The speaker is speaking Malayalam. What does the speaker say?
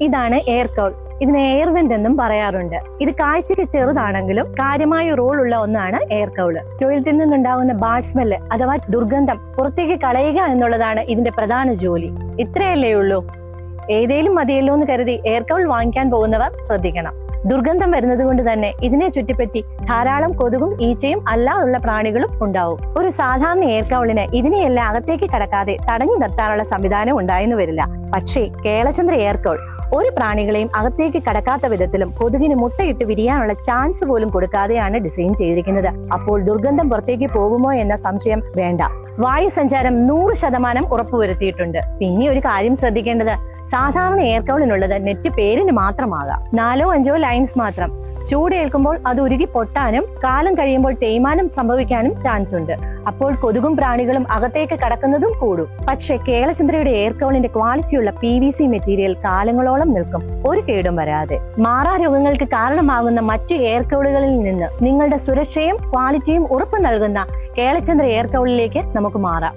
ഇതാണ് എയർ കൗൾ ഇതിന് എയർ വെന്റ് എന്നും പറയാറുണ്ട്. ഇത് കാഴ്ചയ്ക്ക് ചെറുതാണെങ്കിലും കാര്യമായ റോൾ ഉള്ള ഒന്നാണ് എയർ കൗൾ ടോയ്ലറ്റിൽ നിന്നുണ്ടാകുന്ന ബാഡ് സ്മെല്ല് അഥവാ ദുർഗന്ധം പുറത്തേക്ക് കളയുക എന്നുള്ളതാണ് ഇതിന്റെ പ്രധാന ജോലി. ഇത്രയല്ലേ ഉള്ളൂ. ഏതേലും മതിയല്ലോ എന്ന് കരുതി എയർ കൗൾ വാങ്ങിക്കാൻ പോകുന്നവർ ശ്രദ്ധിക്കണം. ദുർഗന്ധം വരുന്നത് കൊണ്ട് തന്നെ ഇതിനെ ചുറ്റിപ്പറ്റി ധാരാളം കൊതുകും ഈച്ചയും അല്ലാതുള്ള പ്രാണികളും ഉണ്ടാവും. ഒരു സാധാരണ എയർ കൗളിന് ഇതിനെയെല്ലാം അകത്തേക്ക് കടക്കാതെ തടഞ്ഞു നിർത്താനുള്ള സംവിധാനം ഉണ്ടായെന്ന് വരില്ല. പക്ഷേ കേളചന്ദ്ര ഏർക്കോൾ ഒരു പ്രാണികളെയും അകത്തേക്ക് കടക്കാത്ത വിധത്തിലും കൊതുകിന് മുട്ടയിട്ട് വിരിയാനുള്ള ചാൻസ് പോലും കൊടുക്കാതെയാണ് ഡിസൈൻ ചെയ്തിരിക്കുന്നത്. അപ്പോൾ ദുർഗന്ധം പുറത്തേക്ക് പോകുമോ എന്ന സംശയം വേണ്ട. വായു സഞ്ചാരം നൂറ് ശതമാനം ഉറപ്പുവരുത്തിയിട്ടുണ്ട്. പിന്നെ ഒരു കാര്യം ശ്രദ്ധിക്കേണ്ടത് സാധാരണ എയർ നെറ്റ് പേരിന് മാത്രമാകാം. നാലോ അഞ്ചോ ലൈൻസ് മാത്രം. ചൂടേൽക്കുമ്പോൾ അത് ഉരുകി പൊട്ടാനും കാലം കഴിയുമ്പോൾ തേയ്മാനം സംഭവിക്കാനും ചാൻസ് ഉണ്ട്. അപ്പോൾ കൊതുകും പ്രാണികളും അകത്തേക്ക് കടക്കുന്നതും കൂടും. പക്ഷേ കേളചന്ദ്രയുടെ എയർകോളിന്റെ ക്വാളിറ്റിയുള്ള പി വി സി മെറ്റീരിയൽ കാലങ്ങളോളം നിൽക്കും. ഒരു കേടും വരാതെ. മാറാ രോഗങ്ങൾക്ക് കാരണമാകുന്ന മറ്റു എയർകോളുകളിൽ നിന്ന് നിങ്ങളുടെ സുരക്ഷയും ക്വാളിറ്റിയും ഉറപ്പു നൽകുന്ന കേളചന്ദ്ര എയർകോളിലേക്ക് നമുക്ക് മാറാം.